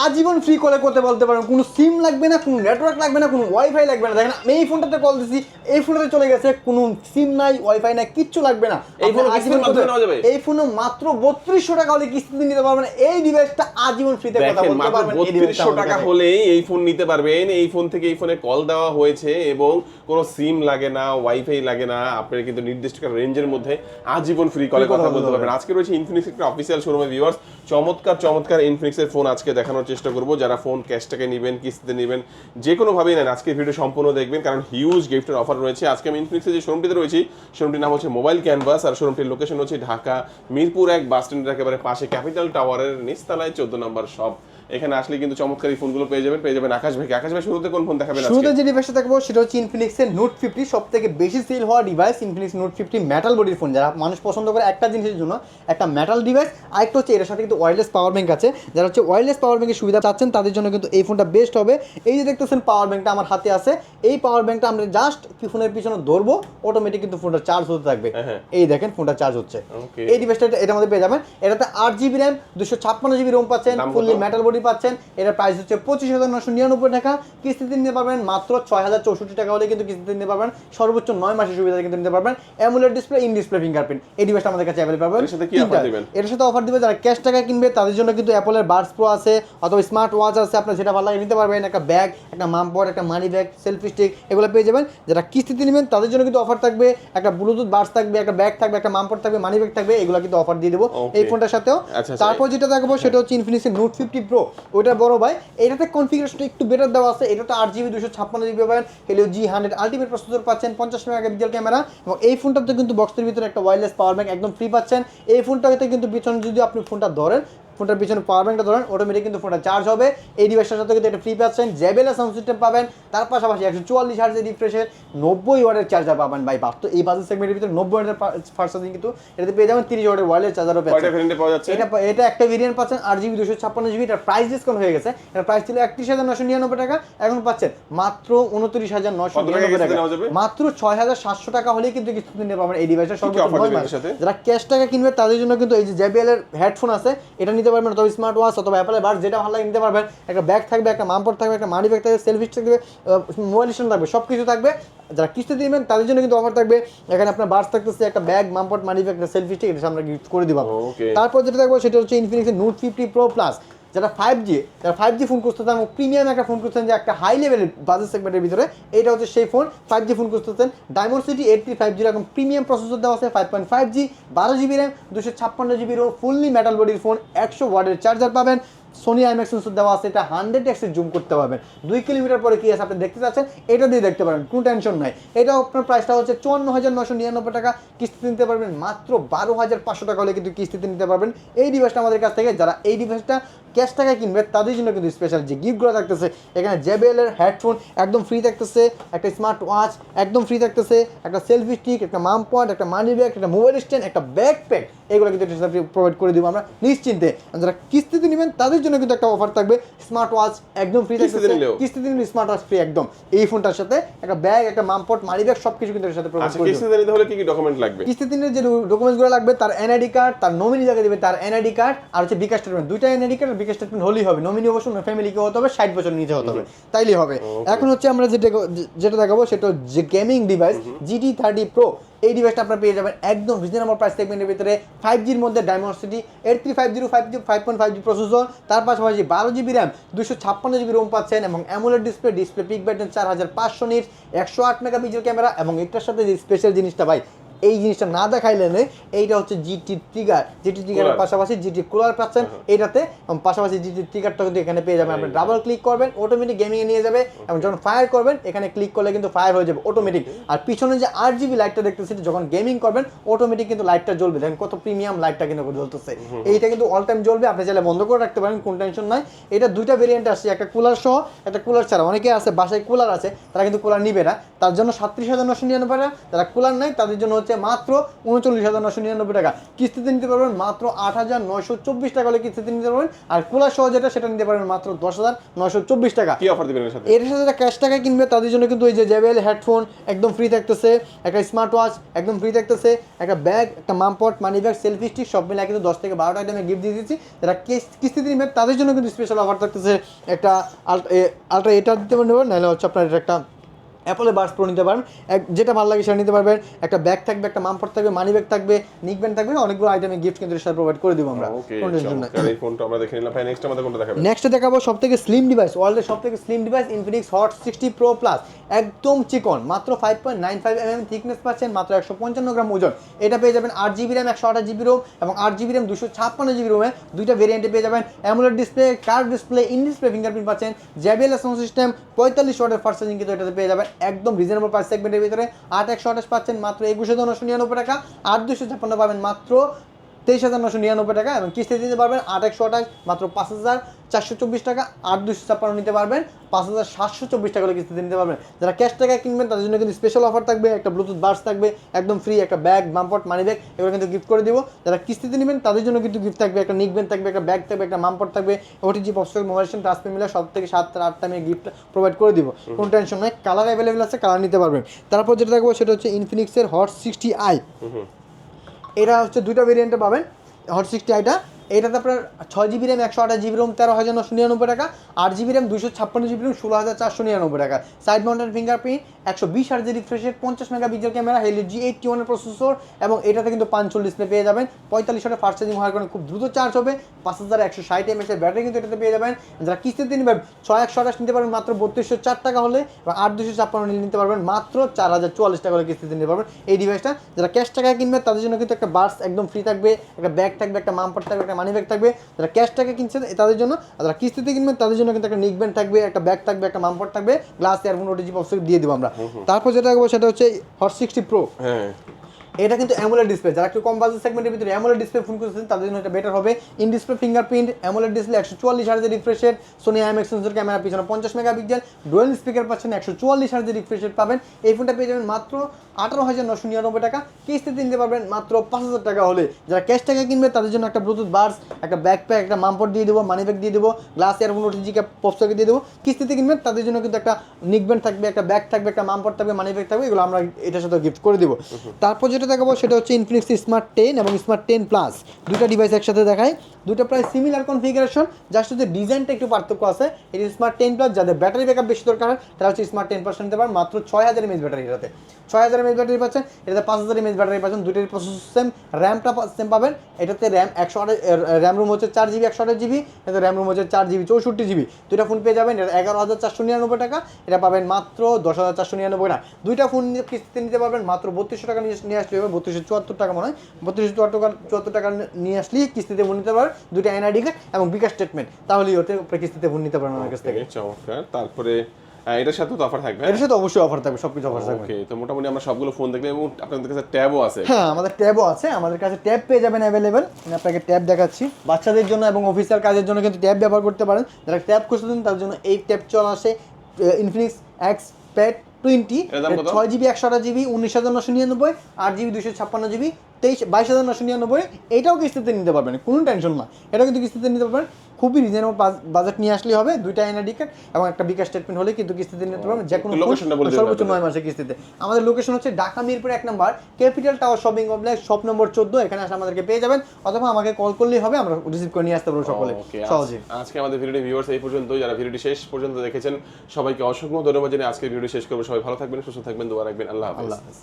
আজীবন ফ্রি কলে করতে বলতে পারেন কোনো সিম লাগবে না কোনো নেটওয়ার্ক লাগবে না কোনো ওয়াইফাই লাগবে না। দেখেন আমি এই ফোনটাতে কল দিছি এই ফোনটাতে চলে গেছে কোনো সিম নাই ওয়াইফাই নাই কিচ্ছু লাগবে না। এই কিস্তির আজীবন? এই ফোনে মাত্র বত্রিশশো টাকা হলে কিস্তিতে নিতে পারবেন। এই ডিভাইসটা আজীবন ফ্রিতে কথা বলতে পারবেন বত্রিশশো টাকা। হলেই এই ফোন নিতে পারবেন। এই ফোন থেকে এই ফোনে কল দেওয়া হয়েছে এবং কোনো সিম লাগে না ওয়াইফাই লাগে না। আপনার কিন্তু নির্দিষ্ট রেঞ্জের মধ্যে আজীবন ফ্রি কলে কথা বলতে পারবেন। আজকে রয়েছে ইনফিনিক্স একটা অফিসিয়াল শোরুমে ভিউয়ার্স চমৎকার চমৎকার ইনফিনিক্সের ফোন আজকে দেখানোর চেষ্টা করব। যারা ফোন ক্যাশটাকে নেবেন, কিস্তিতে নেবেন যে কোনোভাবেই নেন। আজকে ভিডিও সম্পূর্ণ দেখবেন, কারণ হিউজ গিফটের অফার রয়েছে। আজকে আমি ইনফিনিক্সের যে শোরুমটিতে রয়েছি শোরুমটির নাম হচ্ছে মোবাইল ক্যানভাস আর শোরুমটির লোকেশন হচ্ছে ঢাকা, মিরপুর এক বাস স্ট্যান্ডের একেবারে পাশে ক্যাপিটাল টাওয়ারের নিচতলায়, চোদ্দ নম্বর শপ এখানে আসলে কিন্তু চমৎকার এই ফোনগুলো পেয়ে যাবেন পেয়ে যাবেন আকাশ ভাইকে। আকাশ ভাই শুরুতে কোন ফোন দেখাবেন শুরুতে যে ডিভাইসটা দেখব সেটা হচ্ছে ইনফিনিক্সের নোট ফিফটি সব থেকে বেশি সেল হওয়া device Infinix note fifty metal বডির ফোন যারা মানুষ পছন্দ করে একটা জিনিসের জন্য একটা মেটাল ডিভাইস আরেকটা হচ্ছে এর সাথে কিন্তু ওয়্যারলেস পাওয়ার ব্যাংক আছে। যারা হচ্ছে ওয়্যারলেস পাওয়ার ব্যাংকের সুবিধা চাচ্ছেন তাদের জন্য কিন্তু এই ফোনটা বেস্ট হবে। এই যে দেখতেছেন পাওয়ার ব্যাংকটা আমার হাতে আছে। এই পাওয়ার ব্যাংকটা আমরা জাস্ট ফোনের পিছনে ধরবো অটোমেটিক কিন্তু ফোনটা চার্জ হতে থাকবে। হ্যাঁ, হ্যাঁ। এই দেখেন ফোনটা চার্জ হচ্ছে. এই ডিভাইসটা এটা আমাদের পেয়ে যাবেন। এটাতে আট জিবি র্যাম দুশো ছাপ্পান্ন জিবি রোম পাচ্ছেন ফুললি মেটাল বডি পাচ্ছেন। এটার প্রাইস হচ্ছে পঁচিশ হাজার নশো নিরানব্বই টাকা। কিস্তিতে নিতে পারবেন মাত্র ছয় হাজার চৌষট্টি টাকা হলে কিন্তু কিস্তিতে নিতে পারবেন। সর্বোচ্চ নয় মাসের সুবিধা কিন্তু নিতে পারবেন। AMOLED display in display fingerprint এই ডিভাইসটা আমাদের কাছে অ্যাভেলেবল পাবেন। এর সাথে অফার দিবে যারা ক্যাশ টাকা কিনবে তাদের জন্য কিন্তু অ্যাপলের বার্ডস প্রো আছে অথবা স্মার্ট ওয়াচ আছে আপনার যেটা ভালো লাগে নিতে পারবেন। একটা ব্যাগ একটা মামপট একটা মানি ব্যাগ সেলফি স্টিক এগুলো পেয়ে যাবেন। যারা কিস্তিতে নেবেন তাদের জন্য কিন্তু অফার থাকবে। একটা ব্লুটুথ বার্স থাকবে একটা ব্যাগ থাকবে একটা মামপট থাকবে মানি ব্যাগ থাকবে এগুলো কিন্তু অফার দিয়ে দেবো। এই ফোনটার সাথেও। আচ্ছা, আচ্ছা। তারপর যেটা দেখব সেটা হচ্ছে ইনফিনিক্স নোট ফিফটি প্রো ওইটা বড় ভাই। এটাতে কনফিগারেশনটা একটু বেটার দেওয়া আছে। এটা এটাতে আট জিবি দুশো ছাপ্পান্ন জিবি পাবেন। Helio G hundred ultimate processor পাচ্ছেন, পঞ্চাশ মেগাপিক্সেল ক্যামেরা এবং এই ফোনটাতে কিন্তু বক্সের ভিতরে একটা ওয়ারলেস পাওয়ার ব্যাংক একদম ফ্রি পাচ্ছেন। এই ফোনটাতে কিন্তু পিছনে যদি আপনি ফোনটা ধরেন ফোনটার পিছনে পাওয়ার ব্যাংকটা ধরেন অটোমেটিক কিন্তু ফোনটা চার্জ হবে। এই ডিভাইসটার সাথে কিন্তু একটা ফ্রি পাচ্ছেন জেবেলা সাউন্ড সিস্টেম পাবেন। তার পাশাপাশি একশো চুয়াল্লিশ হার্জের রিফ্রেশের নব্বই ওয়াটের চার্জার পাবেন ভাই। বাস্তব এই বাজেট সেগমেন্টের ভিতরে নব্বই ওয়াটের ফার্স্ট চার্জিং কিন্তু এটাতে পেয়ে যাবেন তিরিশ ওয়াটের ওয়ারলেস চার্জারও যাচ্ছে? এটা এটা একটা ভেরিয়েন্ট পাচ্ছেন আট জিবি দুশো ছাপ্পান্ন জিবি এটার প্রাইস ডিসকাউন্ট হয়ে গেছে। এটার প্রাইস ছিল একত্রিশ হাজার নশো নিরানব্বই টাকা। এখন পাচ্ছেন মাত্র উনত্রিশ হাজার নশো টাকা নিরানব্বই টাকা। মাত্র ছয় হাজার সাতশো টাকা হলেই কিন্তু কিস্তিতে নিতে পাবেন এই ডিভাইসটা সর্বোচ্চ? যারা ক্যাশ টাকা কিনবে তাদের জন্য কিন্তু এই যে জেবিএল এর হেডফোন আছে এটা নিতে পারবেন অথবা স্মার্ট ওয়াচ অথবা অ্যাপেলের বার যেটা ভালো লাগে নিতে পারবেন। একটা ব্যাগ থাকবে একটা মামপট থাকবে একটা মানি ব্যাগ থাকবে সেলফি থাকবে মোবাইল স্টেশন থাকবে সব কিছু থাকবে। যারা কিস্তি দিবেন তাদের জন্য কিন্তু অফার থাকবে। এখানে আপনার বার্স থাকতেছে একটা ব্যাগ মামপট মানি ব্যাগ একটা সেলফি স্টিক এটা আমরা গিফট করে দিব। তারপর যেটা থাকবে সেটা হচ্ছে Infinix note fifty pro plus যারা ফাইভ জি যারা ফাইভ জি ফোন খুঁজতেছেন এবং প্রিমিয়াম একটা ফোন খুঁজছেন যে একটা হাই লেভেলের বাজেট সেগমেন্টের ভিতরে এটা হচ্ছে সেই ফোন ফাইভ জি ফোন খুঁজতেছেন। Dimensity eight three five G এরকম প্রিমিয়াম প্রসেসর দেওয়া আছে ফাইভ পয়েন্ট ফাইভ জি বারো জিবি র্যাম দুশো ছাপ্পান্ন জিবি রোম ফুললি মেটাল বডির ফোন একশো ওয়ার্ডের চার্জার পাবেন। সোনি আইম্যাক্স সেন্সর দেওয়া আছে, এটা হান্ড্রেড এক্সের জুম করতে পারবেন। দুই কিলোমিটার পরে কি আছে আপনি দেখতে চাচ্ছেন? এটা দিয়ে দেখতে পারেন, কোনো টেনশন নাই। এটা আপনার প্রাইসটা হচ্ছে চুয়ান্ন হাজার নশো নিরানব্বই টাকা। কিস্তিতে নিতে পারবেন মাত্র বারো হাজার পাঁচশো টাকা হলে কিন্তু কিস্তিতে নিতে পারবেন। এই ডিভাইসটা আমাদের কাছ থেকে, যারা এই ডিভাইসটা ক্যাশ টাকায় কিনবে, তাদের জন্য কিন্তু স্পেশাল যে গিফটগুলো থাকতেছে, এখানে জেবেল এর হেডফোন একদম ফ্রি থাকতেছে, একটা স্মার্ট ওয়াচ একদম ফ্রি থাকতেছে, একটা সেলফি স্টিক একটা মাম পয়েন্ট একটা মানি ব্যাগ একটা মোবাইল স্ট্যান্ড একটা ব্যাগ প্যাক এগুলো কিন্তু প্রোভাইড করে দেবো আমরা নিশ্চিন্তে। যারা কিস্তিতে নেবেন, তাদের জন্য কিন্তু একটা অফার থাকবে। স্মার্ট ওয়াচ একদম ফ্রি নিলেও? কিস্তিতে নিলে স্মার্ট ওয়াচ ফ্রি একদম। এই ফোনটার সাথে একটা ব্যাগ একটা মামপট মানি ব্যাগ সব কিছু কিন্তু এর সাথে প্রোভাইড আচ্ছা করে দিব কিস্তিতে নিতে হলে কি কি ডকুমেন্ট লাগবে? কিস্তি দিনের যে ডকুমেন্টসগুলো লাগবে তার এনআইডি কার্ড তার নমিনি যাকে দেবে তার এনআইডি কার্ড আর হচ্ছে বিকাশ স্টেটমেন্ট দুইটা এনআইডি কার্ড আর বিকাশ স্টেটমেন্ট হলেই হবে। নমিনি অবশ্য ফ্যামিলিকে হতে হবে ষাট বছর নিচে হতে হবে। তাইলেই হবে। এখন হচ্ছে আমরা যেটা যেটা দেখাবো সেটা যে gaming device GT thirty pro এই ডিভাইসটা আপনারা পেয়ে যাবেন একদম রিজনেবল প্রাইস সেগমেন্টের ভিতরে ফাইভ জির মধ্যে Dimensity eight three five zero five G five point five G processor তার পাশাপাশি বারো জিবি র্যাম দুশো ছাপ্পান্ন জিবি রোম পাচ্ছেন এবং অ্যামুলেট ডিসপ্লে ডিসপ্লে পিক ব্যাটেন চার হাজার পাঁচশো নিট একশো আট মেগাপিক্সেল ক্যামেরা এবং এটার সাথে যে স্পেশাল জিনিসটা ভাই এই জিনিসটা না দেখাইলে নেই এইটা হচ্ছে জিটি ট্রিগার জিটি ট্রিগারের পাশাপাশি জিটি কুলার পাচ্ছেন। এইটাতে পাশাপাশি জিটি ট্রিগারটা কিন্তু এখানে পেয়ে যাবেন। আপনি ডাবল ক্লিক করবেন অটোমেটিক গেমিং এ নিয়ে যাবে এবং যখন ফায়ার করবেন এখানে ক্লিক করলে কিন্তু ফায়ার হয়ে যাবে অটোমেটিক আর পিছনে যে আট জিবি লাইটটা দেখতেছি যখন গেমিং করবেন অটোমেটিক কিন্তু লাইটটা জ্বলবে। দেখেন কত প্রিমিয়াম লাইটটা কিন্তু জ্বলতেছে। এইটা কিন্তু অল টাইম জ্বলবে। আপনি চাইলে বন্ধ করে রাখতে পারেন কোন টেনশন নাই। এটা দুইটা ভেরিয়েন্ট আসছে একটা কুলার সহ একটা কুলার ছাড়া। অনেকে আছে বাসায় কুলার আছে তারা কিন্তু কুলার নিবে না। তার জন্য সাতত্রিশ হাজার নশো নিরানব্বই যারা কুলার নাই তাদের জন্য হচ্ছে হচ্ছে মাত্র উনচল্লিশ হাজার নশো নিরানব্বই টাকা। কিস্তিতে নিতে পারবেন মাত্র আট হাজার নশো চব্বিশ টাকা হলে কিস্তিতে নিতে পারবেন। আর কুলার সহ যেটা সেটা নিতে পারবেন মাত্র দশ হাজার নয়শো চব্বিশ টাকা। কি অফার দিবেন এর সাথে? যারা ক্যাশ টাকা কিনবে তাদের জন্য কিন্তু ওই যে জেবেল হেডফোন একদম ফ্রি থাকতেছে একটা স্মার্ট ওয়াচ একদম ফ্রি থাকতেছে একটা ব্যাগ একটা মামপট মানি ব্যাগ সেলফি স্টিক সব মিলে কিন্তু দশ থেকে বারোটা আইটেমে গিফট দিয়ে দিচ্ছি যারা কিস- কিস্তিতে নিবে তাদের জন্য কিন্তু স্পেশাল অফার থাকতেছে একটা আলট্রা এটা দিতে পারবেন নাহলে হচ্ছে আপনার এটা একটা অ্যাপলে বার্স প্রো নিতে পারবেন এক যেটা ভালো লাগে সেটা নিতে পারবেন। একটা ব্যাগ থাকবে একটা মামপট থাকবে মানি ব্যাগ থাকবে নিক ব্যান্ড থাকবে অনেকগুলো আইটেমে গিফট কিন্তু সাথে প্রোভাইড করে দিব আমরা এই ফোনটা আমরা দেখে নিলাম। ভাই নেক্সট আমাদের কোনটা দেখাবেন? নেক্সট দেখাবো সব থেকে স্লিম ডিভাইস ওয়ার্ল্ডের সব থেকে slim device Infinix hot sixty pro plus একদম চিকন মাত্র five point nine five M M thickness পাচ্ছেন মাত্র একশো পঞ্চান্ন গ্রাম ওজন। এটা পেয়ে যাবেন আট জিবি র্যাম একশো আঠাশ জিবি রোম এবং আট জিবি র্যাম দুশো ছাপ্পান্ন জিবি রোমে দুইটা ভেরিয়েন্টে পেয়ে যাবেন। অ্যামুলেট ডিসপ্লে কার ডিসপ্লে ইন ডিসপ্লে ফিঙ্গারপ্রিন্ট পাচ্ছেন। জেবিএল সাউন্ড সিস্টেম পঁয়তাল্লিশ ওয়াটের ফার্স্ট চার্জিং কিন্তু এটাতে পেয়ে যাবেন। একদম রিজনেবল প্রাইস সেগমেন্টের ভিতরে। আট একশো আঠাশ পাচ্ছেন মাত্র একুশে হাজার নশো নিরানব্বই টাকা। আট দুশো ছাপ্পান্ন পাবেন মাত্র তেইশ হাজার নশো নিরানব্বই টাকা এবং কিস্তি দিতে পারবেন আট একশো আঠাশ মাত্র পাঁচ হাজার চারশো চব্বিশ টাকা আট দুশো ছাপ্পান্ন নিতে পারবেন পাঁচ হাজার সাতশো চব্বিশ টাকা করে কিস্তিতে নিতে পারবেন। যারা ক্যাশ টাকা কিনবেন তাদের জন্য কিন্তু স্পেশাল অফার থাকবে একটা ব্লুটুথ বার্স থাকবে একদম ফ্রি একটা ব্যাগ মামপট মানি ব্যাগ এগুলো কিন্তু গিফট করে দিব। যারা কিস্তিতে নেবেন তাদের জন্য কিন্তু গিফট থাকবে একটা নিকবেন থাকবে একটা ব্যাগ থাকবে একটা মামপট থাকবে ওটিজি পপস্টক মোবাইল স্টেশন ট্রান্সপে মিলে সব থেকে সাতটা আটটা আমি গিফট প্রোভাইড করে দিব। কোনো টেনশন নয় কালার অ্যাভেলেবেল আছে কালার নিতে পারবেন। তারপর যেটা থাকবে সেটা হচ্ছে ইনফিনিক্সের হট সিক্সটি আই এটা হচ্ছে দুইটা ভেরিয়েন্টে পাবেন হট সিক্সটি আইটা এটাতে আপনার ছয় জিবি র্যাম একশো আঠাশ জিবি রোম তেরো হাজার নশো নিরানব্বই টাকা। আট জিবি র্যাম দুশো ছাপ্পান্ন জিবি রোম ষোলো হাজার চারশো নিরানব্বই টাকা। সাইড মাউন্টেন ফিঙ্গারপ্রিন্ট একশো বিশ হাজার রিফ্রেশের পঞ্চাশ মেগা মেগাপিক্সেল ক্যামেরা হেলি জি এইটটি ওয়ানের প্রসেসর এবং এটাতে কিন্তু পাঁচশো ডিসপ্লে পেয়ে যাবেন। পঁয়তাল্লিশ হাজার ফাস্ট চার্জিং হওয়ার কারণে খুব দ্রুত চার্জ হবে। পাঁচ হাজার একশো ষাট এমএসের ব্যাটারি কিন্তু এটাতে পেয়ে যাবেন। যারা কিস্তিতে নেবেন, ছয় একশো আঠাশ নিতে পারবেন, মাত্র বত্রিশশো চার টাকা হলে এবং আট দুশো ছাপ্পান্ন নিতে পারবেন, মাত্র চার হাজার চুয়াল্লিশ টাকা করে কিস্তিতে নিতে পারবেন। এই ডিভাইসটা যারা ক্যাশ টাকায় কিনবে তাদের জন্য কিন্তু একটা বার্স একদম ফ্রি থাকবে, একটা ব্যাগ থাকবে, একটা মামপট থাকবে, একটা মানি ব্যাগ থাকবে যারা ক্যাশ টাকা কিনছে তাদের জন্য আর যারা কিস্তিতে কিনবেন তাদের জন্য কিন্তু একটা নিক ব্যান্ড থাকবে একটা ব্যাগ থাকবে একটা মামপট থাকবে গ্লাস ইয়ারফোন ওটিজি বক্স দিয়ে দেবো আমরা। তারপর যেটা সেটা হচ্ছে হট সিক্সটি প্রো হ্যাঁ। এটা কিন্তু অ্যামোলেড ডিসপ্লে যারা একটু কম বাজেট সেগমেন্টের ভিতরে অ্যামোলেড ডিসপ্লে ফোন করছেন তাদের জন্য এটা বেটার হবে। In display fingerprint AMOLED display একশো চুয়াল্লিশ হাজার রিফ্রেশের সোনি আইএমএক্স সেন্সর ক্যামেরা পিছনে পঞ্চাশ মেগাপিক্সেল ডুয়েল স্পিকার পাচ্ছেন একশো চুয়াল্লিশ হাজার রিফ্রেশের পাবেন। এই ফোনটা পেয়ে যাবেন মাত্র আঠারো হাজার নশো নিরানব্বই টাকা। কিস্তিতে নিতে পারবেন মাত্র পাঁচ হাজার টাকা হলে। যারা ক্যাশ টাকা কিনবে তাদের জন্য একটা ব্লুটুথ বার্স একটা ব্যাকপ্যাক একটা মামপট দিয়ে দেবো মানি ব্যাগ দিয়ে দেবো গ্লাস ইয়ারফোন ওটিজি পপসকে দিয়ে দেবো। কিস্তিতে কিনবেন তাদের জন্য কিন্তু একটা নিকব্যান্ড থাকবে একটা ব্যাগ থাকবে একটা মামপট থাকবে মানি ব্যাগ থাকবে এগুলো আমরা এটার সাথে গিফট করে দেবো। তারপর যেটা দেখাবো সেটা হচ্ছে ইনফিনিক্স স্মার্ট টেন এবং স্মার্ট টেন প্লাস দুটা ডিভাইস একসাথে দেখায় দুটো প্রায় সিমিলার কনফিগারেশন জাস্ট সাথে ডিজাইনটা একটু পার্থক্য আছে। এটি স্মার্ট টেন প্লাস যাদের ব্যাটারি ব্যাকআপ বেশি দরকার হয়, তারা হচ্ছে স্মার্ট টেন প্লাস নিতে পারেন মাত্র ছয় হাজার এমএচ ব্যাটারি এটাতে। ছয় হাজার এমএচ ব্যাটারি পাচ্ছেন, এটাতে পাঁচ হাজার এমএচ ব্যাটারি পাচ্ছেন। দুটোর প্রসেস সেম র্যামটা সেম পাবেন। এটাতে র্যাম একশো আঠাশ র্যাম রুম হচ্ছে চার জিবি একশো আঠাশ জিবি এটাতে র্যাম রুম হচ্ছে চার জিবি চৌষট্টি জিবি দুইটা ফোন পেয়ে যাবেন এটা এগারো হাজার চারশো নিরানব্বই টাকা। এটা পাবেন মাত্র দশ হাজার চারশো নিরানব্বই টাকা। দুইটা ফোন কিস্তিতে নিতে পারবেন, মাত্র বত্রিশশো টাকা নিয়ে নিয়ে আসলে হবে বত্রিশশো চুয়াত্তর টাকা মনে হয়। বত্রিশশো চুয়াত্তর টাকা চুয়াত্তর টাকা নিয়ে আসলেই কিস্তিতে ফোন নিতে পারবেন দুইটা এনআইডি কার্ড এবং বিকাশ স্টেটমেন্ট তাহলেই ওতে কিস্তিতে ফোন নিতে পারবেন আমার কাছ থেকে। চমৎকার। তারপরে এটার সাথে তো অফার থাকবে? এটার সাথে অবশ্যই অফার থাকবে সব কিছু অফার থাকবে। ওকে তো মোটামুটি আমরা সবগুলো ফোন দেখলে এবং আপনাদের কাছে ট্যাবও আছে। হ্যাঁ আমাদের ট্যাবও আছে। আমাদের কাছে ট্যাব পেয়ে যাবেন অ্যাভেলেবেল আমি আপনাকে ট্যাব দেখাচ্ছি। বাচ্চাদের জন্য এবং অফিসিয়াল কাজের জন্য কিন্তু ট্যাব ব্যবহার করতে পারেন। যারা ট্যাব খুঁজতেছেন তার জন্য এই ট্যাব চল আসে ইনফিনিক্স এক্স প্যাড টোয়েন্টি? ছয় জিবি একশো আঠাশ জিবি উনিশ হাজার নশো নিরানব্বই আট জিবি দুশো ছাপ্পান্ন জিবি তেইশ বাইশ হাজার নশো নিরানব্বই এটাও কিস্তিতে নিতে পারবেন কোনো টেনশন না এটাও কিন্তু কিস্তিতে নিতে পারবেন খুবই রিজনেবল বাজেট নিয়ে আসলেই হবে দুইটা এনআইডি কার্ড এবং একটা বিকাশ স্টেটমেন্ট হলে কিন্তু কিস্তিতে নিতে পারবেন যে কোনো সর্বোচ্চ নয় মাসে কিস্তিতে। আমাদের লোকেশন হচ্ছে ঢাকা মিরপুর এক নম্বর capital tower shopping complex shop নম্বর চোদ্দ এখানে আসলে আমাদেরকে পেয়ে যাবেন অথবা আমাকে কল করলেই হবে আমরা রিসিভ করে নিয়ে আসতে পারব সকলে সহজে আজকে আমাদের ভিডিওটি ভিউয়ার্স এই পর্যন্ত যারা ভিডিওটি শেষ পর্যন্ত দেখেছেন সবাইকে অসংখ্য ধন্যবাদ জানিয়ে আজকে ভিডিওটি শেষ করব। সবাই ভালো থাকবেন সুস্থ থাকবেন দোয়া রাখবেন আল্লাহ আল্লাহ হাফেজ।